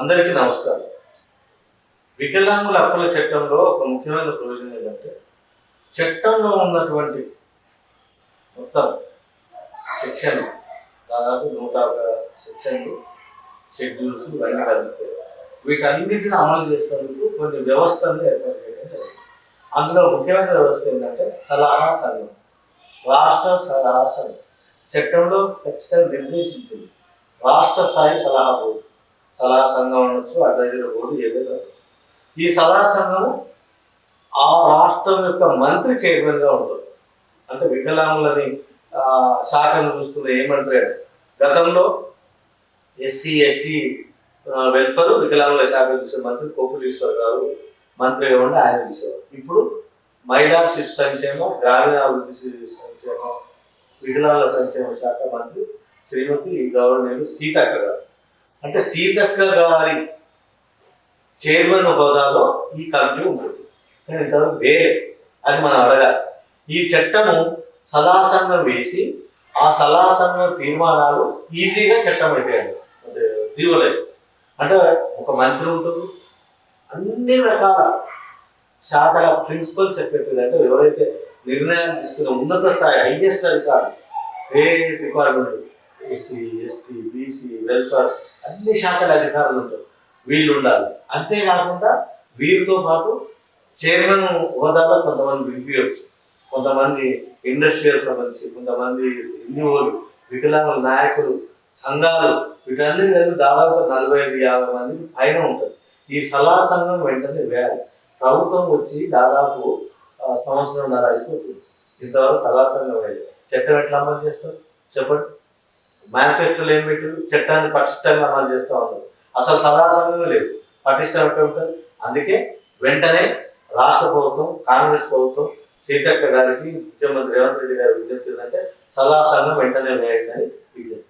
అందరికీ నమస్కారం. వికలాంగుల హక్కుల చట్టంలో ఒక ముఖ్యమైన ప్రయోజనం ఏంటంటే చట్టంలో ఉన్నటువంటి మొత్తం సెక్షన్లు దాదాపు నూట ఒక సెక్షన్లు షెడ్యూల్స్ ఇవన్నీ కలుగుతాయి వీటన్నిటిని అమలు చేసేందుకు కొన్ని వ్యవస్థలు ఏర్పాటు చేయడం జరిగింది. అందులో ముఖ్యమైన వ్యవస్థ ఏంటంటే సలహా సంఘం రాష్ట్ర సలహా సంఘం. చట్టంలో ఖచ్చితంగా నిర్దేశించింది. రాష్ట్ర స్థాయి సలహా బోర్డు. సలహా సంఘం అనొచ్చు అడ్వైజర్ బోర్డు ఏదైనా ఈ సలహా సంఘం ఆ రాష్ట్రం యొక్క మంత్రి చైర్మన్గా ఉంటుంది. అంటే వికలాంగులని శాఖను చూస్తున్న ఏమంటారు గతంలో ఎస్సీ ఎస్టీ వెల్ఫేర్ వికలాంగుల శాఖ చూసే మంత్రి కోపులీశ్వర్ గారు మంత్రిగా ఉండి ఆయన చూసేవారు ఇప్పుడు మహిళా శిశు సంక్షేమ గ్రామీణాభివృద్ధి శిశు సంక్షేమ వికలాంగుల సంక్షేమ శాఖ మంత్రి శ్రీమతి గౌరవనీయులు సీతక్క గారు. అంటే సీతక్క గారి చైర్మన్ హోదాలో ఈ కమిటీ ఉంటుంది. కానీ ఇంతవరకు వేరే. అది మనం అడగాలి. ఈ చట్టము సలహా వేసి ఆ సలహా తీర్మానాలు ఈజీగా చట్టం అయిపోయాయి. అంటే జీవలేదు అంటే ఒక మంత్రి ఉంటుంది. అన్ని రకాల శాఖల ప్రిన్సిపల్ సెక్రటరీలు అంటే ఎవరైతే నిర్ణయాలు తీసుకున్న ఉన్నత స్థాయి హైయెస్ట్ అధికారులు ఏ department SC ST BC welfare అన్ని శాఖల అధికారులు ఉంటారు. వీళ్ళు ఉండాలి అంతేకాకుండా వీరితో పాటు చైర్మన్ హోదాలో కొంతమంది పిలిపియవచ్చు కొంతమంది ఇండస్ట్రియల్ సంబంధించి కొంతమంది ఎన్జిఓలు వికలాంగుల నాయకులు సంఘాలు వీటన్నిటి కలిపి దాదాపు నలభై ఐదు యాభై మంది పైన ఉంటుంది ఈ సలహా సంఘం వెంటనే వేయాలి. ప్రభుత్వం వచ్చి దాదాపు సంవత్సరం సంవత్సరంన్నర అయిపోతుంది. ఇంతవరకు సలహా సంఘం వేయాలి చట్టం ఎట్లా అమలు చేస్తారు? చెప్పండి. మేనిఫెస్టోలో ఏం పెట్టారు చట్టాన్ని పటిష్టంగా అమలు చేస్తా ఉన్నారు. అసలు సలహా సంఘం లేదు. పటిష్టం ఎక్కడ ఉంటుంది? అందుకే వెంటనే రాష్ట్ర ప్రభుత్వం కాంగ్రెస్ ప్రభుత్వం సీతక్క గారికి ముఖ్యమంత్రి రేవంత్ రెడ్డి గారి విజ్ఞప్తి ఏంటంటే సలహా సంఘం వెంటనే వేయండి అని విజ్ఞప్తి.